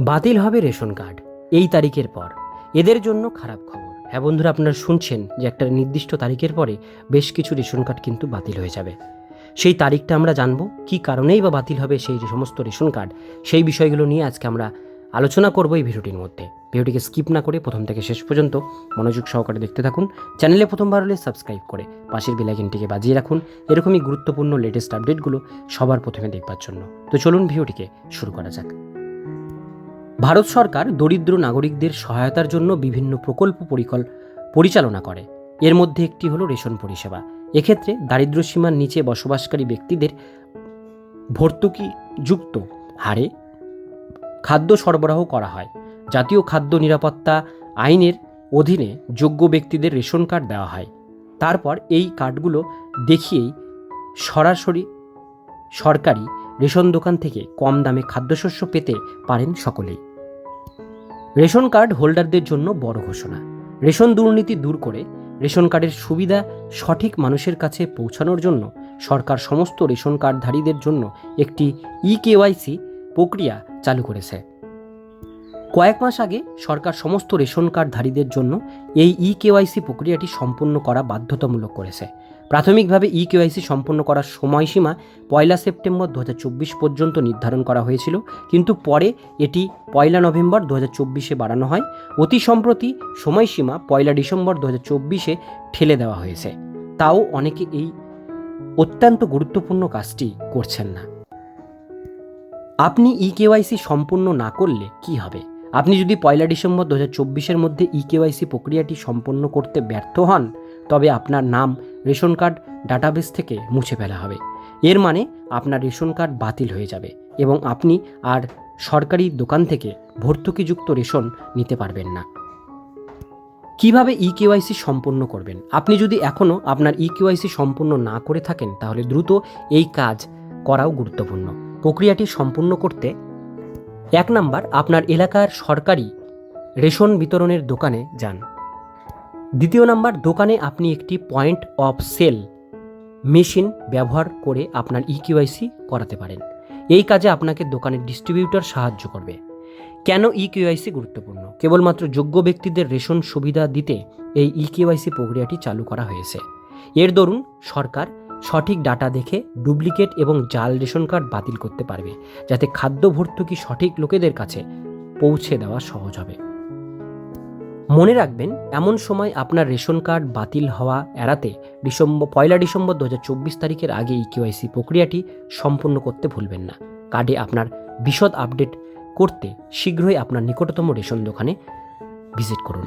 বাতিল হবে ration card. এই তারিখের পর। এদের জন্য খারাপ খবর। হ্যাঁ বন্ধুরা, আপনারা শুনছেন যে একটা নির্দিষ্ট তারিখের পরে বেশ কিছু রেশন কার্ড কিন্তু বাতিল হয়ে যাবে। সেই তারিখটা আমরা জানব, কি কারণেই বা বাতিল হবে সেই সমস্ত রেশন কার্ড। সেই বিষয়গুলো নিয়ে আজকে আমরা আলোচনা করব এই ভিডিওটির মধ্যে। ভিডিওটিকে স্কিপ না করে প্রথম থেকে শেষ পর্যন্ত মনোযোগ সহকারে দেখতে থাকুন। চ্যানেলে প্রথমবার হলে সাবস্ক্রাইব করে পাশের বেলাইকনটিকে বাজিয়ে রাখুন। এরকমই গুরুত্বপূর্ণ লেটেস্ট আপডেটগুলো সবার প্রথমে দেখবার জন্য। তো চলুন ভিডিওটিকে শুরু করা যাক। ভারত সরকার দরিদ্র নাগরিকদের সহায়তার জন্য বিভিন্ন প্রকল্প পরিকল, পরিচালনা করে। এর মধ্যে একটি হলো রেশন পরিষেবা। এক্ষেত্রে দারিদ্র্য সীমার নিচে বসবাসকারী ব্যক্তিদের ভর্তুকি যুক্ত হারে খাদ্য সরবরাহ করা হয়। জাতীয় খাদ্য নিরাপত্তা আইনের অধীনে যোগ্য ব্যক্তিদের রেশন কার্ড দেওয়া হয়। তারপর এই কার্ডগুলো দেখিয়েই সরাসরি সরকারি রেশন দোকান থেকে কম দামে খাদ্যশস্য পেতে পারেন সকলেই। রেশন কার্ড হোল্ডারদের জন্য বড় ঘোষণা। রেশন দুর্নীতি দূর করে রেশন কার্ডের সুবিধা সঠিক মানুষের কাছে পৌঁছানোর জন্য সরকার সমস্ত রেশন কার্ডধারীদের জন্য একটি ই কেওয়াইসি প্রক্রিয়া চালু করেছে। কয়েক মাস আগে সরকার সমস্ত রেশন কার্ডধারীদের জন্য এই ই কেওয়াইসি প্রক্রিয়াটি সম্পূর্ণ করা বাধ্যতামূলক করেছে। প্রাথমিকভাবে ই কেওয়াইসি সম্পন্ন করার সময়সীমা পয়লা সেপ্টেম্বর দু হাজার চব্বিশ পর্যন্ত নির্ধারণ করা হয়েছিল, কিন্তু পরে এটি পয়লা নভেম্বর দু চব্বিশে বাড়ানো হয়। অতি সম্প্রতি সময়সীমা পয়লা ডিসেম্বর দু চব্বিশে ঠেলে দেওয়া হয়েছে। তাও অনেকে এই অত্যন্ত গুরুত্বপূর্ণ কাজটি করছেন না। আপনি ই কেওয়াইসি সম্পূর্ণ না করলে কি হবে? আপনি যদি পয়লা ডিসেম্বর দু হাজার মধ্যে ই কেওয়াইসি প্রক্রিয়াটি সম্পন্ন করতে ব্যর্থ হন, তবে আপনার নাম, রেশন কার্ড, ডাটাবেস থেকে মুছে ফেলা হবে। এর মানে আপনার রেশন কার্ড বাতিল হয়ে যাবে এবং আপনি আর সরকারি দোকান থেকে ভর্তুকিযুক্ত রেশন নিতে পারবেন না। কীভাবে ই কেওয়াইসি সম্পন্ন করবেন? আপনি যদি এখনও আপনার ই কেওয়াইসি সম্পূর্ণ না করে থাকেন, তাহলে দ্রুত এই কাজ করাও গুরুত্বপূর্ণ। প্রক্রিয়াটি সম্পূর্ণ করতে এক নাম্বার, আপনার এলাকার সরকারি রেশন বিতরণের দোকানে যান। দ্বিতীয় নাম্বার, দোকানে আপনি একটি পয়েন্ট অফ সেল মেশিন ব্যবহার করে আপনার ই কিউআইসি করাতে পারেন। এই কাজে আপনাকে দোকানের ডিস্ট্রিবিউটর সাহায্য করবে। কেন ই কিউআইসি গুরুত্বপূর্ণ? কেবলমাত্র যোগ্য ব্যক্তিদের রেশন সুবিধা দিতে এই ই কিউআইসি প্রক্রিয়াটি চালু করা হয়েছে। এর দরুন সরকার সঠিক ডাটা দেখে ডুপ্লিকেট এবং জাল রেশন কার্ড বাতিল করতে পারবে, যাতে খাদ্য ভর্তুকি সঠিক লোকেদের কাছে পৌঁছে দেওয়া সহজ হবে। মনে রাখবেন, এমন সময় আপনার রেশন কার্ড বাতিল হওয়া এড়াতে ডিসেম্বর, পয়লা ডিসেম্বর দু হাজার চব্বিশ তারিখের আগে এই কেওয়াইসি প্রক্রিয়াটি সম্পূর্ণ করতে ভুলবেন না। কার্ডে আপনার বিশদ আপডেট করতে শীঘ্রই আপনার নিকটতম রেশন দোকানে ভিজিট করুন।